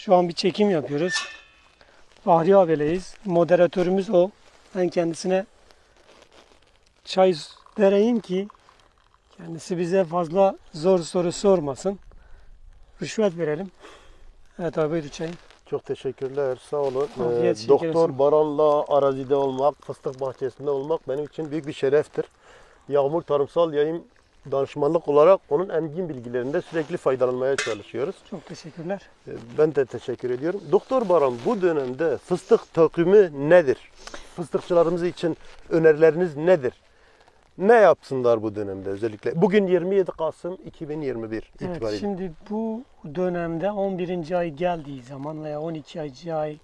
Şu an bir çekim yapıyoruz. Fahri abileyiz. Moderatörümüz o. Ben kendisine çay vereyim ki kendisi bize fazla zor soru sormasın. Rüşvet verelim. Evet abi buyur çayın. Çok teşekkürler. Sağ olun. Afiyet Ee, Doktor olsun. Baran'la arazide olmak, fıstık bahçesinde olmak benim için büyük bir şereftir. Yağmur Tarımsal Yayın danışmanlık olarak onun engin bilgilerinde sürekli faydalanmaya çalışıyoruz. Çok teşekkürler. Ee, Ben de teşekkür ediyorum. Doktor Baran bu dönemde fıstık takvimi nedir? Fıstıkçılarımız için önerileriniz nedir? Ne yapsınlar bu dönemde özellikle? Bugün 27 Kasım 2021 Evet, itibariyle. şimdi bu dönemde 11. ay geldiği zaman veya 12. ay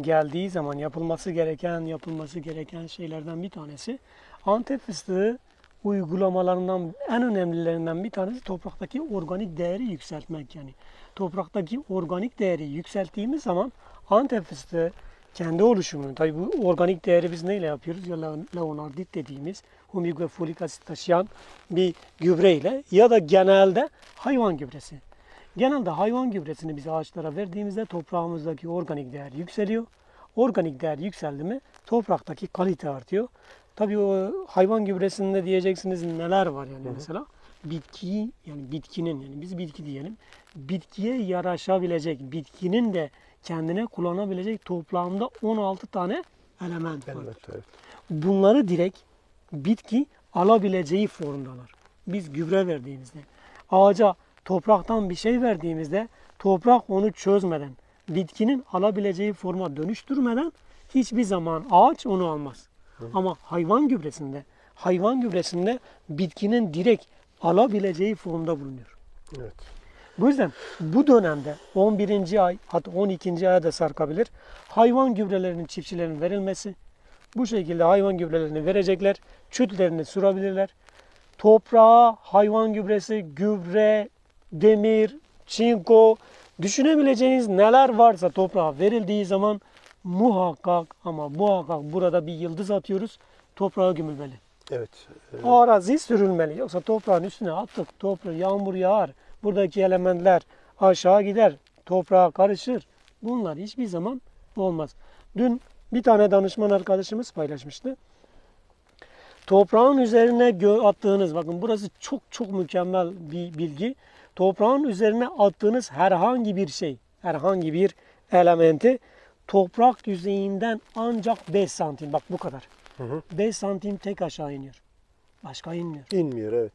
geldiği zaman yapılması gereken yapılması gereken şeylerden bir tanesi Antep fıstığı uygulamalarından en önemlilerinden bir tanesi topraktaki organik değeri yükseltmek yani. Topraktaki organik değeri yükselttiğimiz zaman Antep fıstığı kendi oluşumunu, tabi bu organik değeri biz neyle yapıyoruz? Ya le- leonardit dediğimiz humik ve folik asit taşıyan bir gübreyle ya da genelde hayvan gübresi. Genelde hayvan gübresini biz ağaçlara verdiğimizde toprağımızdaki organik değer yükseliyor. Organik değer yükseldi mi topraktaki kalite artıyor. Tabii o hayvan gübresinde diyeceksiniz neler var yani mesela. Bitkiyi yani bitkinin yani biz bitki diyelim. Bitkiye yaraşabilecek, bitkinin de kendine kullanabilecek toplamda 16 tane element var. Evet, evet. Bunları direkt bitki alabileceği formdalar. Biz gübre verdiğimizde, ağaca topraktan bir şey verdiğimizde toprak onu çözmeden, bitkinin alabileceği forma dönüştürmeden hiçbir zaman ağaç onu almaz. Ama hayvan gübresinde, hayvan gübresinde bitkinin direkt alabileceği formda bulunuyor. evet. Bu yüzden bu dönemde 11. ay hatta 12. aya da sarkabilir. Hayvan gübrelerinin çiftçilerin verilmesi. Bu şekilde hayvan gübrelerini verecekler. Çütlerini sürabilirler. Toprağa hayvan gübresi, gübre, demir, çinko düşünebileceğiniz neler varsa toprağa verildiği zaman muhakkak ama muhakkak burada bir yıldız atıyoruz. Toprağa gömülmeli. Evet. evet. O arazi sürülmeli. Yoksa toprağın üstüne attık. Toprağı yağmur yağar. Buradaki elementler aşağı gider. Toprağa karışır. Bunlar hiçbir zaman olmaz. Dün bir tane danışman arkadaşımız paylaşmıştı. Toprağın üzerine attığınız, bakın burası çok çok mükemmel bir bilgi. Toprağın üzerine attığınız herhangi bir şey, herhangi bir elementi toprak yüzeyinden ancak 5 santim, bak bu kadar. 5 santim tek aşağı iniyor. Başka inmiyor. İnmiyor evet.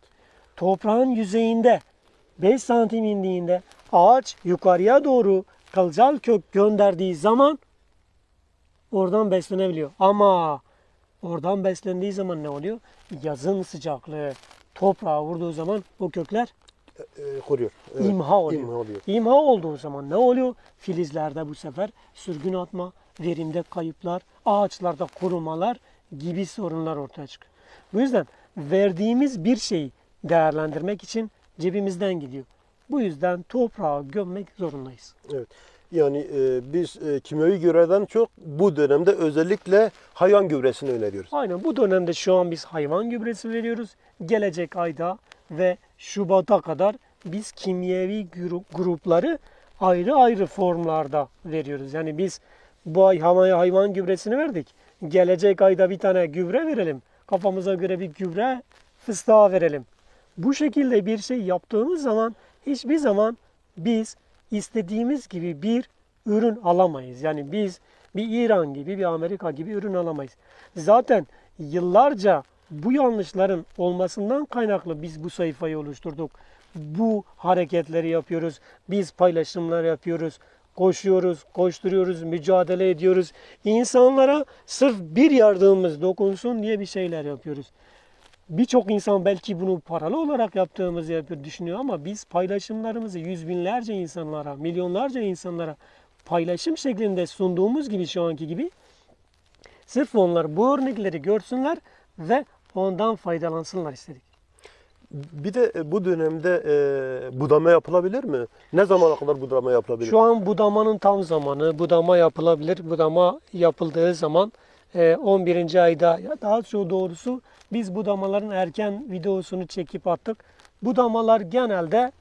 Toprağın yüzeyinde 5 santim indiğinde ağaç yukarıya doğru kılcal kök gönderdiği zaman oradan beslenebiliyor. Ama oradan beslendiği zaman ne oluyor? Yazın sıcaklığı toprağa vurduğu zaman o kökler Ee, kuruyor. Evet. imha oluyor. İmha oluyor. İmha olduğu zaman ne oluyor? Filizlerde bu sefer sürgün atma, verimde kayıplar, ağaçlarda kurumalar gibi sorunlar ortaya çıkıyor. Bu yüzden verdiğimiz bir şeyi değerlendirmek için cebimizden gidiyor. Bu yüzden toprağa gömmek zorundayız. Evet. Yani e, biz e, kimyevi gübreden çok bu dönemde özellikle hayvan gübresini öneriyoruz. Aynen bu dönemde şu an biz hayvan gübresi veriyoruz. Gelecek ayda ve Şubat'a kadar biz kimyevi gru- grupları ayrı ayrı formlarda veriyoruz. Yani biz bu ay havaya hayvan gübresini verdik. Gelecek ayda bir tane gübre verelim. Kafamıza göre bir gübre fıstığa verelim. Bu şekilde bir şey yaptığımız zaman hiçbir zaman biz istediğimiz gibi bir ürün alamayız. Yani biz bir İran gibi, bir Amerika gibi ürün alamayız. Zaten yıllarca bu yanlışların olmasından kaynaklı biz bu sayfayı oluşturduk. Bu hareketleri yapıyoruz. Biz paylaşımlar yapıyoruz. Koşuyoruz, koşturuyoruz, mücadele ediyoruz. İnsanlara sırf bir yardımımız dokunsun diye bir şeyler yapıyoruz. Birçok insan belki bunu paralı olarak yaptığımızı yapıyor, düşünüyor ama biz paylaşımlarımızı yüz binlerce insanlara, milyonlarca insanlara paylaşım şeklinde sunduğumuz gibi şu anki gibi sırf onlar bu örnekleri görsünler ve ondan faydalansınlar istedik. Bir de e, bu dönemde e, budama yapılabilir mi? Ne zamana kadar budama yapılabilir? Şu an budamanın tam zamanı. Budama yapılabilir. Budama yapıldığı zaman e, 11. ayda daha çok doğrusu biz budamaların erken videosunu çekip attık. Budamalar genelde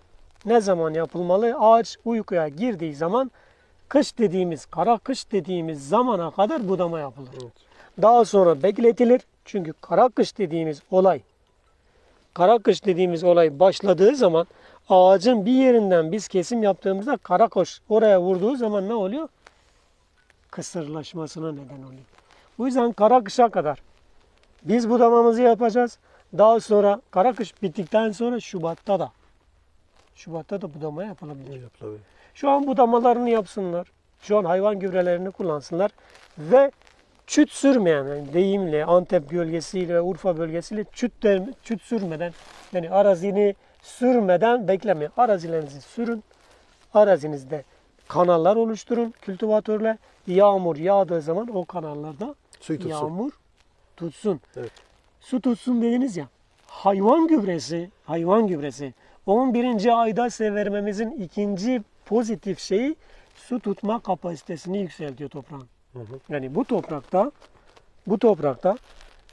ne zaman yapılmalı? Ağaç uykuya girdiği zaman kış dediğimiz, kara kış dediğimiz zamana kadar budama yapılır. Evet. Daha sonra bekletilir. Çünkü kara kış dediğimiz olay, kara kış dediğimiz olay başladığı zaman ağacın bir yerinden biz kesim yaptığımızda kara kış oraya vurduğu zaman ne oluyor? Kısırlaşmasına neden oluyor. Bu yüzden kara kışa kadar biz budamamızı yapacağız. Daha sonra kara kış bittikten sonra Şubat'ta da Şubat'ta da budama yapılabilir. Yapılabilir. Şu an budamalarını yapsınlar. Şu an hayvan gübrelerini kullansınlar. Ve çüt sürmeyen, yani deyimle Antep bölgesiyle, Urfa bölgesiyle çüt, de, çüt sürmeden, yani arazini sürmeden beklemeyin. Arazilerinizi sürün. Arazinizde kanallar oluşturun kültivatörle. Yağmur yağdığı zaman o kanallarda Suyu tutsun. yağmur tutsun. Evet. Su tutsun dediniz ya. Hayvan gübresi, hayvan gübresi 11. ayda size vermemizin ikinci pozitif şeyi su tutma kapasitesini yükseltiyor toprağın. Hı hı. Yani bu toprakta bu toprakta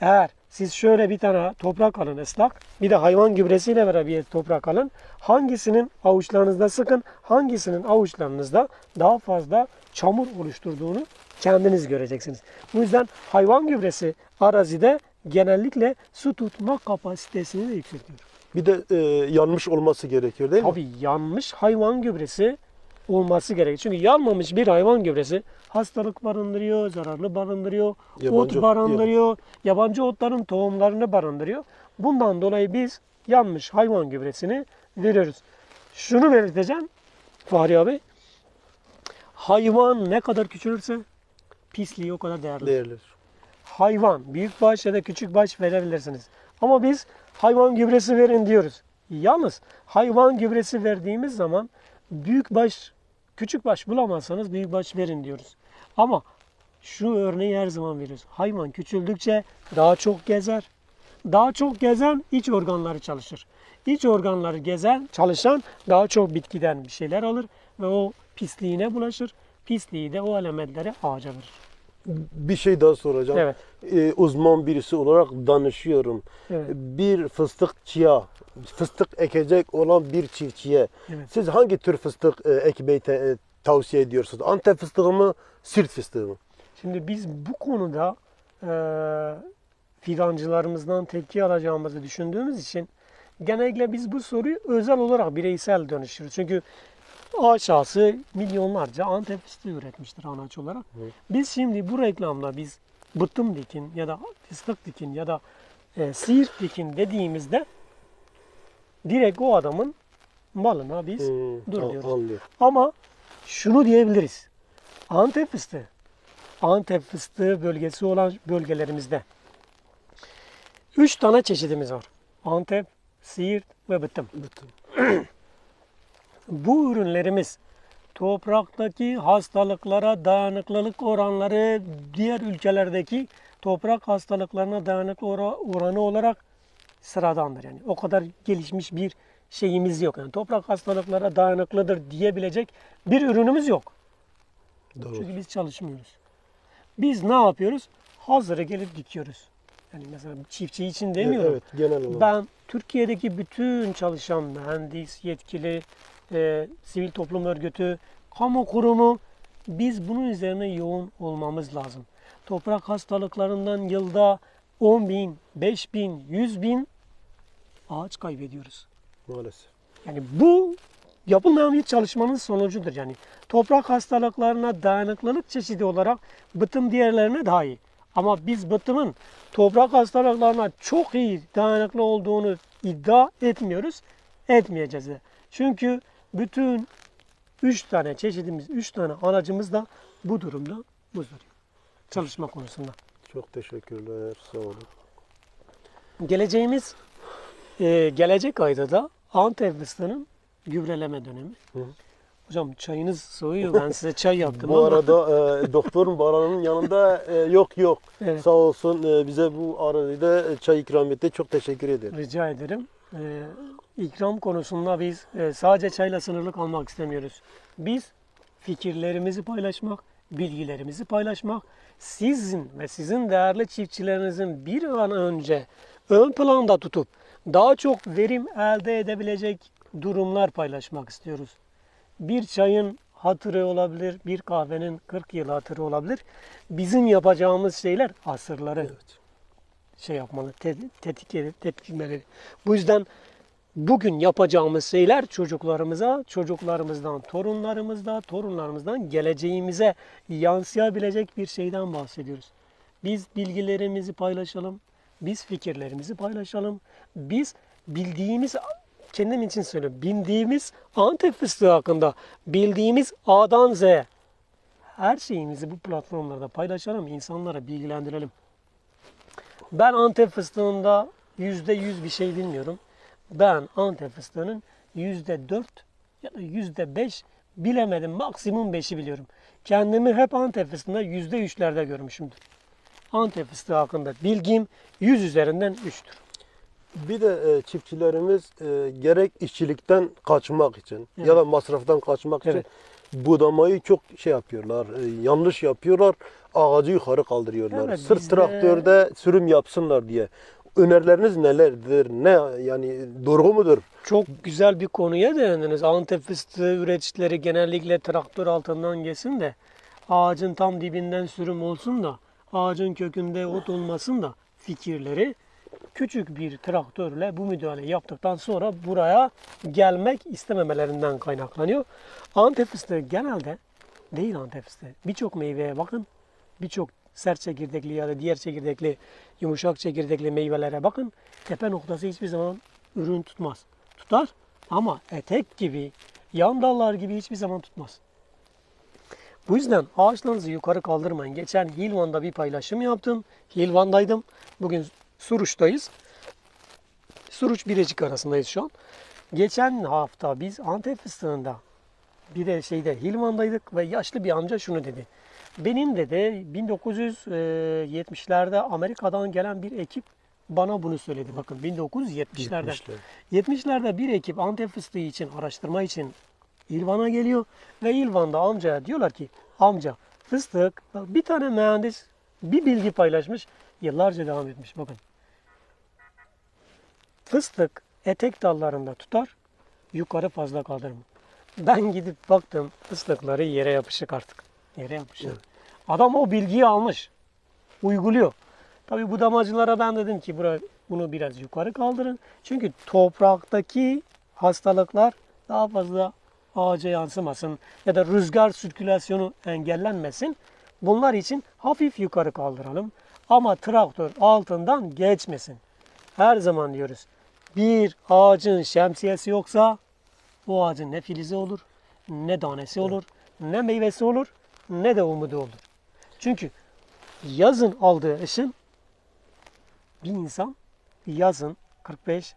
eğer siz şöyle bir tane toprak alın ıslak, bir de hayvan gübresiyle beraber toprak alın. Hangisinin avuçlarınızda sıkın, hangisinin avuçlarınızda daha fazla çamur oluşturduğunu kendiniz göreceksiniz. Bu yüzden hayvan gübresi arazide genellikle su tutma kapasitesini de yükseltiyor. Bir de e, yanmış olması gerekiyor değil mi? Tabii yanmış hayvan gübresi olması gerekir. Çünkü yanmamış bir hayvan gübresi hastalık barındırıyor, zararlı barındırıyor, Yabancı- ot barındırıyor, yabancı otların tohumlarını barındırıyor. Bundan dolayı biz yanmış hayvan gübresini veriyoruz. Şunu belirteceğim Fahri abi. Hayvan ne kadar küçülürse pisliği o kadar değerli Değerlidir. hayvan, büyük baş ya da küçük baş verebilirsiniz. Ama biz hayvan gübresi verin diyoruz. Yalnız hayvan gübresi verdiğimiz zaman büyük baş, küçük baş bulamazsanız büyük baş verin diyoruz. Ama şu örneği her zaman veriyoruz. Hayvan küçüldükçe daha çok gezer. Daha çok gezen iç organları çalışır. İç organları gezen, çalışan daha çok bitkiden bir şeyler alır ve o pisliğine bulaşır. Pisliği de o elementleri ağaca verir. Bir şey daha soracağım. Evet. E, uzman birisi olarak danışıyorum. Evet. Bir fıstıkçıya, fıstık ekecek olan bir çiftçiye Evet. siz hangi tür fıstık e, ekmeği te- e, tavsiye ediyorsunuz? Antep fıstığı mı, Sirt fıstığı mı? Şimdi biz bu konuda e, fidancılarımızdan tepki alacağımızı düşündüğümüz için genellikle biz bu soruyu özel olarak bireysel dönüştürürüz. Çünkü aşağısı milyonlarca Antep fıstığı üretmiştir anaç olarak. Biz şimdi bu reklamda biz bıttım dikin ya da fıstık dikin ya da e, siirt dikin dediğimizde direkt o adamın malına biz Hmm, dur diyoruz. Anlıyorum. Ama şunu diyebiliriz. Antep fıstığı, Antep fıstığı bölgesi olan bölgelerimizde üç tane çeşidimiz var. Antep, Siirt ve Bıttım. Bütün. Bu ürünlerimiz topraktaki hastalıklara dayanıklılık oranları diğer ülkelerdeki toprak hastalıklarına dayanıklı ora- oranı olarak sıradandır. Yani o kadar gelişmiş bir şeyimiz yok. Yani toprak hastalıklara dayanıklıdır diyebilecek bir ürünümüz yok. Doğru. Çünkü biz çalışmıyoruz. Biz ne yapıyoruz? Hazırı gelip dikiyoruz. Yani mesela çiftçi için demiyorum. Evet, genel olarak. Ben Türkiye'deki bütün çalışan mühendis, yetkili, e, sivil toplum örgütü, kamu kurumu biz bunun üzerine yoğun olmamız lazım. Toprak hastalıklarından yılda 10 bin, 5 bin, 100 bin ağaç kaybediyoruz. Maalesef. Yani bu yapılmayan bir çalışmanın sonucudur. Yani toprak hastalıklarına dayanıklılık çeşidi olarak bıtım diğerlerine daha iyi. Ama biz bıtımın toprak hastalıklarına çok iyi dayanıklı olduğunu iddia etmiyoruz. Etmeyeceğiz de. Çünkü bütün 3 tane çeşidimiz, 3 tane aracımız da bu durumda muzdarip. Çalışma konusunda. Çok teşekkürler. Sağ olun. Geleceğimiz e, gelecek ayda da Antep fıstığının gübreleme dönemi. Hı. Hocam çayınız soğuyor. Ben size çay yaptım Bu ama arada e, doktor Baran'ın yanında e, yok yok. Evet. Sağ olsun e, bize bu arada çay ikram etti. Çok teşekkür ederim. rica ederim. E, ikram konusunda biz e, sadece çayla sınırlı kalmak istemiyoruz. Biz fikirlerimizi paylaşmak, bilgilerimizi paylaşmak, sizin ve sizin değerli çiftçilerinizin bir an önce ön planda tutup daha çok verim elde edebilecek durumlar paylaşmak istiyoruz. Bir çayın hatırı olabilir, bir kahvenin 40 yıl hatırı olabilir. Bizim yapacağımız şeyler asırları Evet. şey yapmalı, te- tetik tetikmeleri. Bu yüzden bugün yapacağımız şeyler çocuklarımıza, çocuklarımızdan, torunlarımızdan, torunlarımızdan geleceğimize yansıyabilecek bir şeyden bahsediyoruz. Biz bilgilerimizi paylaşalım, biz fikirlerimizi paylaşalım, biz bildiğimiz, kendim için söylüyorum, bildiğimiz Antep fıstığı hakkında, bildiğimiz A'dan Z'ye her şeyimizi bu platformlarda paylaşalım, insanlara bilgilendirelim. Ben Antep fıstığında yüzde yüz bir şey bilmiyorum. Ben Antep fıstığının yüzde dört ya da yüzde beş bilemedim. Maksimum beşi biliyorum. Kendimi hep Antep fıstığında yüzde üçlerde görmüşümdür. Antep fıstığı hakkında bilgim 100 üzerinden 3'tür. Bir de e, çiftçilerimiz e, gerek işçilikten kaçmak için Evet. ya da masraftan kaçmak Evet. için budamayı çok şey yapıyorlar, e, yanlış yapıyorlar, ağacı yukarı kaldırıyorlar. Evet, Sırf bizde- traktörde sürüm yapsınlar diye. Önerileriniz nelerdir? Ne yani doğru mudur? Çok güzel bir konuya değindiniz. Antep fıstığı üreticileri genellikle traktör altından geçsin de ağacın tam dibinden sürüm olsun da ağacın kökünde ot olmasın da fikirleri küçük bir traktörle bu müdahale yaptıktan sonra buraya gelmek istememelerinden kaynaklanıyor. Antep fıstığı genelde değil Antep fıstığı. Birçok meyveye bakın. Birçok sert çekirdekli ya da diğer çekirdekli, yumuşak çekirdekli meyvelere bakın. Tepe noktası hiçbir zaman ürün tutmaz. Tutar ama etek gibi, yan dallar gibi hiçbir zaman tutmaz. Bu yüzden ağaçlarınızı yukarı kaldırmayın. Geçen Hilvan'da bir paylaşım yaptım. Hilvan'daydım. Bugün Suruç'tayız. Suruç Birecik arasındayız şu an. Geçen hafta biz Antep fıstığında bir de şeyde Hilvan'daydık ve yaşlı bir amca şunu dedi. Benim de de 1970'lerde Amerika'dan gelen bir ekip bana bunu söyledi. Bakın 1970'lerde. 70'ler. 70'lerde bir ekip Antep fıstığı için araştırma için İlvan'a geliyor ve İlvan'da amcaya diyorlar ki amca fıstık bir tane mühendis bir bilgi paylaşmış yıllarca devam etmiş bakın. Fıstık etek dallarında tutar yukarı fazla kaldırma. Ben gidip baktım fıstıkları yere yapışık artık. Yere yapışık. Adam o bilgiyi almış. Uyguluyor. Tabii budamacılara ben dedim ki bura, bunu biraz yukarı kaldırın. Çünkü topraktaki hastalıklar daha fazla ağaca yansımasın ya da rüzgar sirkülasyonu engellenmesin. Bunlar için hafif yukarı kaldıralım. Ama traktör altından geçmesin. Her zaman diyoruz. Bir ağacın şemsiyesi yoksa o ağacın ne filizi olur, ne tanesi olur, ne meyvesi olur, ne de umudu olur. Çünkü yazın aldığı ışın bir insan yazın 45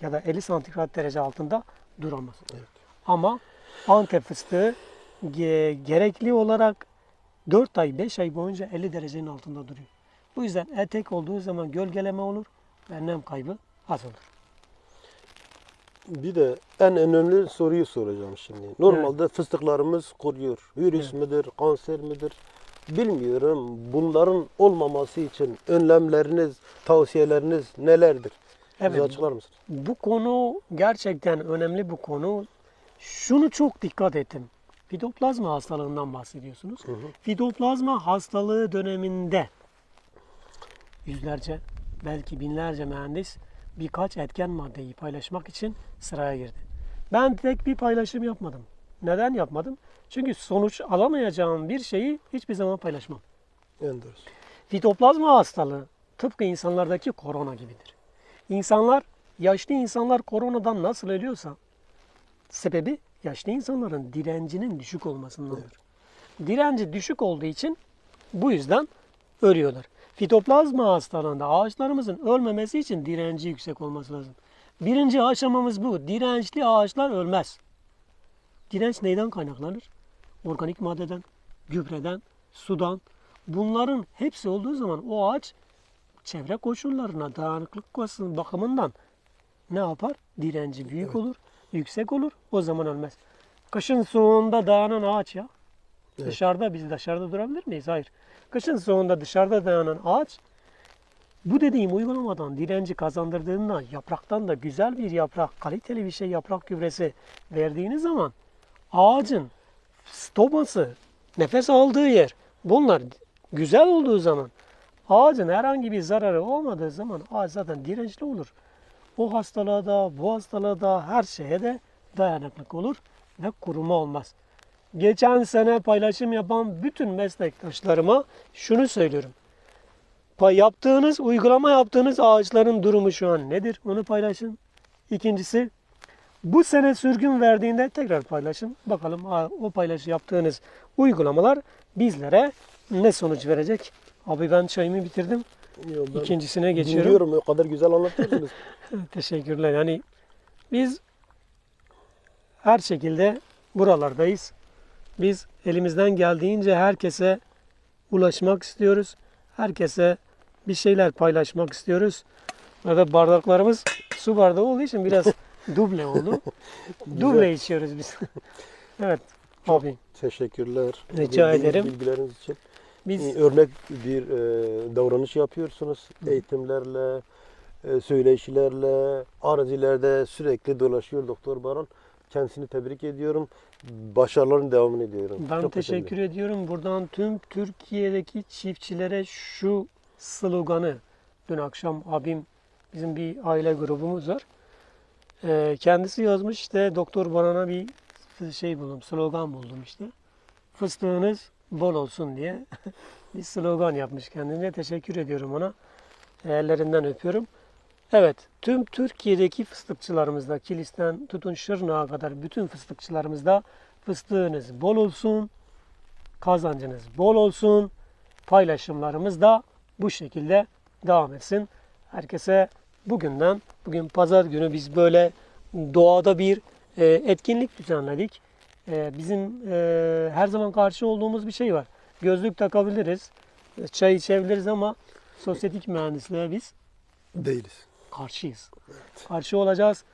ya da 50 santigrat derece altında duramaz. Ama Antep fıstığı ge- gerekli olarak 4 ay 5 ay boyunca 50 derecenin altında duruyor. Bu yüzden etek olduğu zaman gölgeleme olur ve nem kaybı az olur. Bir de en önemli soruyu soracağım şimdi. Normalde fıstıklarımız kuruyor. Virüs müdür, kanser midir? Bilmiyorum. Bunların olmaması için önlemleriniz, tavsiyeleriniz nelerdir? Bize Evet. açıklar mısınız? Bu konu gerçekten önemli bu konu. Şunu çok dikkat ettim. Fitoplazma hastalığından bahsediyorsunuz. Fitoplazma hastalığı döneminde yüzlerce belki binlerce mühendis birkaç etken maddeyi paylaşmak için sıraya girdi. Ben tek bir paylaşım yapmadım. Neden yapmadım? Çünkü sonuç alamayacağım bir şeyi hiçbir zaman paylaşmam. En doğrusu. Fitoplazma hastalığı tıpkı insanlardaki korona gibidir. İnsanlar, yaşlı insanlar koronadan nasıl ölüyorsa sebebi yaşlı insanların direncinin düşük olmasındandır. Direnci düşük olduğu için bu yüzden ölüyorlar. Fitoplazma hastalığında ağaçlarımızın ölmemesi için direnci yüksek olması lazım. Birinci aşamamız bu. Dirençli ağaçlar ölmez. Direnç neyden kaynaklanır? Organik maddeden, gübreden, sudan. Bunların hepsi olduğu zaman o ağaç çevre koşullarına dayanıklık basın- bakımından ne yapar? Direnci büyük olur, yüksek olur. O zaman ölmez. Kışın soğuğunda dayanan ağaç ya. Evet. Dışarıda biz dışarıda durabilir miyiz? Hayır. Kışın soğuğunda dışarıda dayanan ağaç bu dediğim uygulamadan direnci kazandırdığında yapraktan da güzel bir yaprak, kaliteli bir şey yaprak gübresi verdiğiniz zaman ağacın stoması, nefes aldığı yer bunlar güzel olduğu zaman ağacın herhangi bir zararı olmadığı zaman ağaç zaten dirençli olur. O hastalığa da bu hastalığa da her şeye de dayanıklık olur ve kuruma olmaz. Geçen sene paylaşım yapan bütün meslektaşlarıma şunu söylüyorum. Yaptığınız, uygulama yaptığınız ağaçların durumu şu an nedir? Onu paylaşın. İkincisi, bu sene sürgün verdiğinde tekrar paylaşın. Bakalım o paylaşı yaptığınız uygulamalar bizlere ne sonuç verecek? Abi ben çayımı bitirdim. Yo, ben İkincisine geçiyorum. Dinliyorum o kadar güzel anlatıyorsunuz. Teşekkürler. Yani biz her şekilde buralardayız. Biz elimizden geldiğince herkese ulaşmak istiyoruz. Herkese bir şeyler paylaşmak istiyoruz. Ve bardaklarımız su bardağı olduğu için biraz duble oldu. duble içiyoruz biz. evet abi Teşekkürler. Rica Bildiğiniz ederim. Bilgileriniz için. biz Ee, Örnek bir e, davranış yapıyorsunuz. Eğitimlerle, e, söyleşilerle, arazilerde sürekli dolaşıyor Doktor Baran. Kendisini tebrik ediyorum. Başarıların devamını ediyorum. Ben Çok teşekkür ediyorum. Buradan tüm Türkiye'deki çiftçilere şu sloganı dün akşam abim bizim bir aile grubumuz var. Ee, kendisi yazmış işte Doktor Baran'a bir şey buldum, slogan buldum işte. Fıstığınız bol olsun diye bir slogan yapmış kendine. Teşekkür ediyorum ona. Ellerinden öpüyorum. Evet, tüm Türkiye'deki fıstıkçılarımızda, Kilis'ten tutun Şırnak'a kadar bütün fıstıkçılarımızda fıstığınız bol olsun, kazancınız bol olsun, paylaşımlarımız da bu şekilde devam etsin. Herkese bugünden, bugün pazar günü biz böyle doğada bir e, etkinlik düzenledik. E, bizim e, her zaman karşı olduğumuz bir şey var. Gözlük takabiliriz, çay içebiliriz ama sosyetik mühendisliğe biz Değiliz. Karşıyız. Karşı olacağız.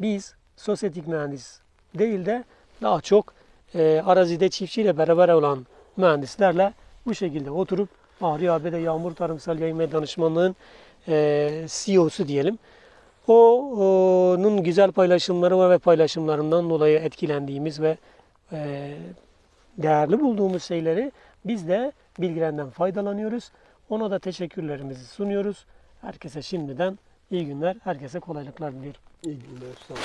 Biz sosyetik mühendis değil de daha çok e, arazide çiftçiyle beraber olan mühendislerle bu şekilde oturup Ahri ABD Yağmur Tarımsal Yayın ve Danışmanlığı'nın e, CEO'su diyelim. O, onun güzel paylaşımları var ve paylaşımlarından dolayı etkilendiğimiz ve e, değerli bulduğumuz şeyleri biz de bilgilerinden faydalanıyoruz. Ona da teşekkürlerimizi sunuyoruz. Herkese şimdiden iyi günler, herkese kolaylıklar diliyorum. İyi günler. Sağ olun.